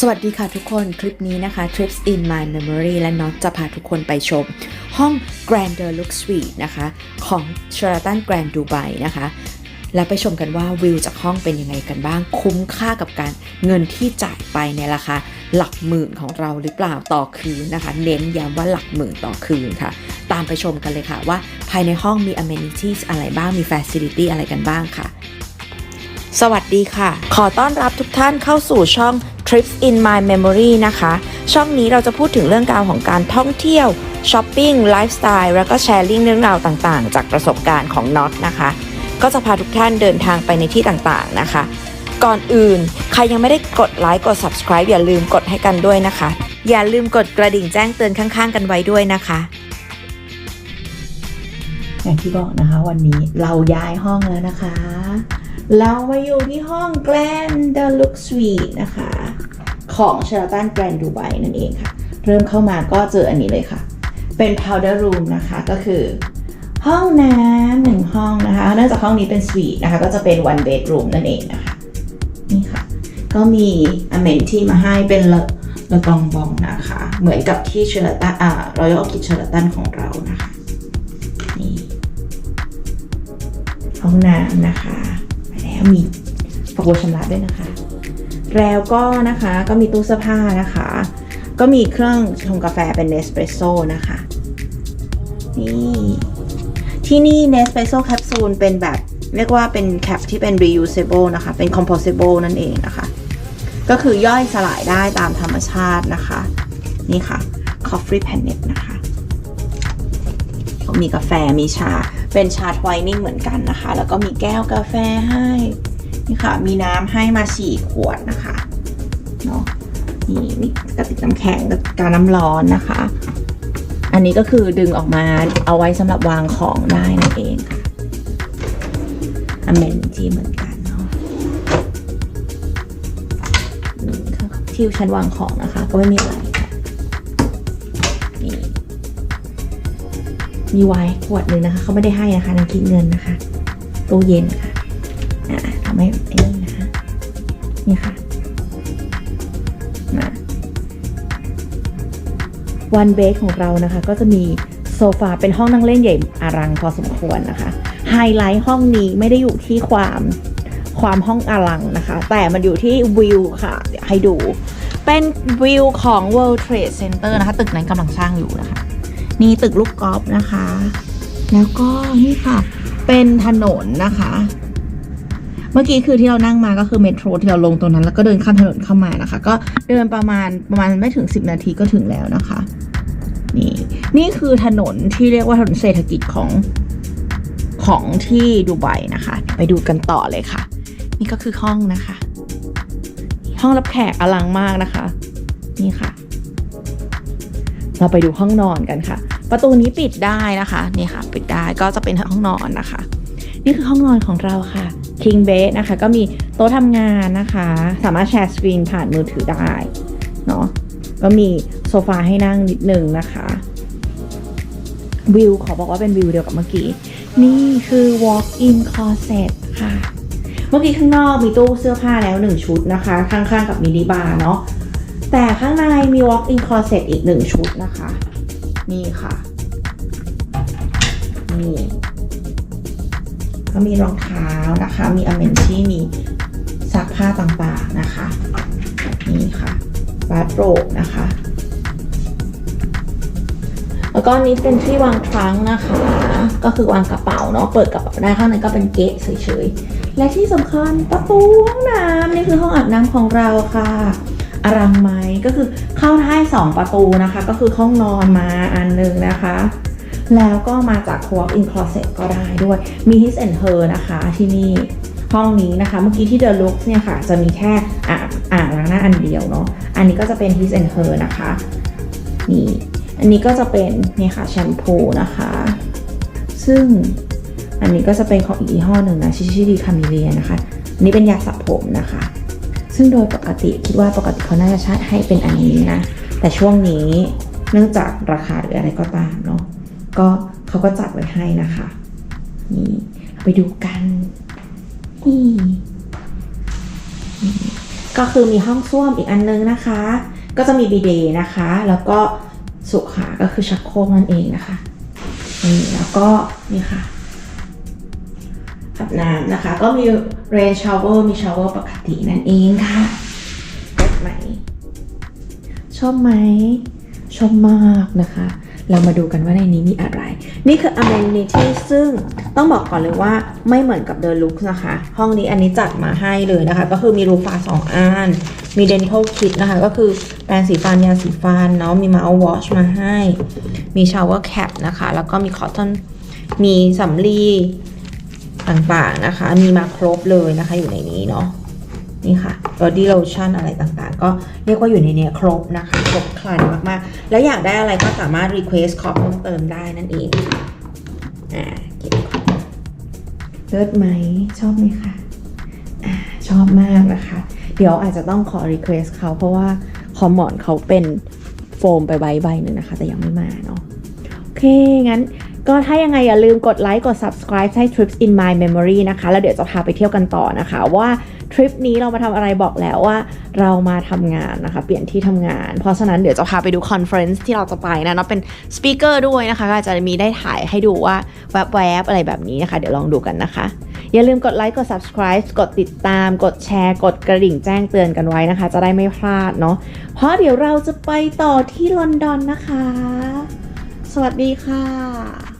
สวัสดีค่ะทุกคนคลิปนี้นะคะ Trips in My Memory และน็อตจะพาทุกคนไปชม ห้อง Grand Deluxe Suite นะคะ ของ Sheraton Grand Dubai นะคะ และไปชมกันว่าวิวจากห้องเป็นยังไงกันบ้าง คุ้มค่ากับการเงินที่จ่ายไปในราคาหลักหมื่นของเราหรือเปล่าต่อคืนนะคะ เน้นย้ำว่าหลักหมื่นต่อคืนค่ะ ตามไปชมกันเลยค่ะว่าภายในห้องมี amenities อะไรบ้างมี facility อะไรกันบ้างค่ะสวัสดีค่ะ ขอต้อนรับทุกท่านเข้าสู่ช่อง Trips in My Memory นะคะ ช่องนี้เราจะพูดถึงเรื่องราวของการท่องเที่ยวช้อปปิ้งไลฟ์สไตล์แล้วก็แชร์ลิงเรื่องราวต่างๆ จากประสบการณ์ของน็อตนะคะ ก็จะพาทุกท่านเดินทางไปในที่ต่างๆนะคะ ก่อนอื่น ใครยังไม่ได้กดไลค์กด subscribe อย่าลืมกดให้กันด้วยนะคะ อย่าลืมกดกระดิ่งแจ้งเตือนข้างๆ กันไว้ด้วยนะคะอย่างที่บอกนะคะวันนี้เราย้ายห้องแล้วนะคะ เรามาอยู่ที่ห้อง Grand Deluxe Suite นะคะ ของ Sheraton Grand Dubai นั่นเองค่ะ เริ่มเข้ามาก็เจออันนี้เลยค่ะ เป็น powder room นะคะก็คือ ห้องน้ำหนึ่งห้องนะคะเนื่องจากห้องนี้เป็นสวีทนะคะก็จะเป็น one bedroom นั่นเองนะคะนี่ค่ะ ก็มี amenity มาให้เป็นละละกองบองนะคะ เหมือนกับที่เชอร์ตันอ่า Royal Orchid Sheraton ของเรานะคะนี่ห้องน้ำนะคะ ไปแล้วมีฝักบัวชำระด้วยนะคะ แล้วก็นะคะก็มีตู้เสื้อผ้านะคะ ก็มีเครื่องชงกาแฟเป็นเนสเปรสโซ่นะคะนี่ที่นี่ Nespresso Capsule เป็นแบบ เรียกว่าเป็นแคปที่เป็น reusable นะคะ เป็น composable นั่นเองนะคะ ก็คือย่อยสลายได้ตามธรรมชาตินะคะ นี่ค่ะ Coffee Planet นะคะ มีกาแฟมีชา เป็นชาทไวนิ่งเหมือนกันนะคะ แล้วก็มีแก้วกาแฟให้ นี่ค่ะ มีน้ำให้มาสี่ขวดนะคะเนาะนี่มีกระติกน้ำแข็งกับกาน้ำร้อนนะคะ อันนี้ก็คือดึงออกมาเอาไว้สำหรับวางของได้นั่นเองค่ะอเมนจีเหมือนกันเนาะอืมค่ะที่ชั้นวางของนะคะ ก็ไม่มีอะไรค่ะนี่มีไวน์ขวดหนึ่งนะคะ เขาไม่ได้ให้นะคะนังคิดเงินนะคะตู้เย็นค่ะ อ่าทำให้ไอ้นี่นะคะนี่ค่ะมาวันเบ d ของเรานะคะก็จะมีโซฟาเป็นห้องนั่งเล่นใหญ่อลังพอสมควรนะคะ ไฮไลท์ห้องนี้ไม่ได้อยู่ที่ความความห้องอลังนะคะ แต่มันอยู่ที่วิวค่ะ เดี๋ยวให้ดู เป็นวิวของ World Trade Center นะคะ ตึกนั้นกำลังสร้างอยู่นะคะ นี่ตึกลูกกอล์ฟนะคะ แล้วก็นี่ค่ะ เป็นถนนนะคะเมื่อกี้คือที่เรานั่งมาก็คือเมโทรที่เราลงตรงนั้น แล้วก็เดินข้ามถนนเข้ามานะคะ ก็เดินประมาณประมาณไม่ถึง 10 นาทีก็ถึงแล้วนะคะ นี่นี่คือถนนที่เรียกว่าถนนเศรษฐกิจของของที่ดูไบนะคะ ไปดูกันต่อเลยค่ะ นี่ก็คือห้องนะคะ ห้องรับแขกอลังมากนะคะ นี่ค่ะ เราไปดูห้องนอนกันค่ะ ประตูนี้ปิดได้นะคะ นี่ค่ะ ปิดได้ก็จะเป็นห้องนอนนะคะ นี่คือห้องนอนของเราค่ะ King Bed นะคะ ก็มีโต๊ะทำงานนะคะ สามารถแชร์สกรีนผ่านมือถือได้เนาะก็มีโซฟาให้นั่งนิดนึงนะคะวิวขอบอกว่าเป็นวิวเดียวกับเมื่อกี้ นี่คือ walk in closet ค่ะ เมื่อกี้ข้างนอกมีตู้เสื้อผ้าแล้วหนึ่งชุดนะคะ ข้างๆกับมินิบาร์เนาะแต่ข้างในมี walk in closet อีกหนึ่งชุดนะคะ นี่ค่ะ นี่ ก็มีรองเท้านะคะ มีอเมนที่มีซักผ้าต่างๆนะคะ นี่ค่ะบาร์โรบนะคะ แล้วก็นี้เป็นที่วางทรังนะคะ ก็คือวางกระเป๋าเนาะ เปิดกระเป๋าได้ข้างในก็เป็นเกะเฉยๆ และที่สำคัญประตูห้องน้ำนี่คือห้องอาบน้ำของเราค่ะอรังไหมก็คือเข้าได้สองประตูนะคะ ก็คือห้องนอนมาอันหนึงนะคะ แล้วก็มาจาก walk in closet ก็ได้ด้วย มี his and her นะคะที่นี่ห้องนี้นะคะ เมื่อกี้ที่ The Looks เนี่ยค่ะ จะมีแค่อ่างล้างหน้าอันเดียวเนาะอันนี้ก็จะเป็น his and her นะคะนี่อันนี้ก็จะเป็นนี่ค่ะแชมพูนะคะ ซึ่งอันนี้ก็จะเป็นของอีกยี่ห้อหนึ่งนะชิชิดีคามิเลียนะคะอันนี้เป็นยาสระผมนะคะ ซึ่งโดยปกติคิดว่าปกติเขาน่าจะใช้ให้เป็นอันนี้นะ แต่ช่วงนี้เนื่องจากราคาหรืออะไรก็ตามเนาะ ก็เขาก็จัดไว้ให้นะคะ นี่ไปดูกันนี่ก็คือมีห้องส้วมอีกอันนึงนะคะ ก็จะมีบีเดนะคะ แล้วก็สุขาก็คือชักโครกนั่นเองนะคะนี่แล้วก็นี่ค่ะอาบน้ำนะคะ ก็มีเรนชาวเวอร์มีชาวเวอร์ปกตินั่นเองค่ะชอบไหม ชอบไหม ชอบมากนะคะ เรามาดูกันว่าในนี้มีอะไร นี่คือ amenity ซึ่งต้องบอกก่อนเลยว่าไม่เหมือนกับ The Lux นะคะ ห้องนี้อันนี้จัดมาให้เลยนะคะ ก็คือมีรูฟ้าสองอัน มี dental kit นะคะ ก็คือแปรงสีฟันยาสีฟันเนาะ มี mouthwash มาให้ มี shower cap นะคะ แล้วก็มี cotton มีสำลีต่างๆนะคะ มีมาครบเลยนะคะอยู่ในนี้เนาะ นี่ค่ะ body lotion อะไรต่างๆ ก็เรียกว่าอยู่ในเนี้ยครบนะคะ ครบครันมากๆ แล้วอยากได้อะไรก็สามารถ request ขอเพิ่มเติมได้นั่นเอง อ่าเก็บก่อนเลิศไหม ชอบไหมคะอ่าชอบมากนะคะ เดี๋ยวอาจจะต้องขอ request เขาเพราะว่าคอมมอนเขาเป็นโฟมไปใบใบหนึ่งนะคะ แต่ยังไม่มาเนาะโอเค งั้นก็ถ้ายังไงอย่าลืมกดไลค์กด subscribe ให้ Trips in My Memory นะคะ แล้วเดี๋ยวจะพาไปเที่ยวกันต่อนะคะว่า ทริปนี้เรามาทำอะไรบอกแล้วว่าเรามาทำงานนะคะ เปลี่ยนที่ทำงาน เพราะฉะนั้นเดี๋ยวจะพาไปดูคอนเฟรนซ์ที่เราจะไปนะเนาะเป็นสปีกเกอร์ด้วยนะคะก็อาจจะมีได้ถ่ายให้ดูว่าแวบๆอะไรแบบนี้นะคะ เดี๋ยวลองดูกันนะคะ อย่าลืมกดไลค์กด subscribe กดติดตาม กดแชร์ กดกระดิ่งแจ้งเตือนกันไว้นะคะ จะได้ไม่พลาดเนาะเพราะเดี๋ยวเราจะไปต่อที่ลอนดอนนะคะ สวัสดีค่ะ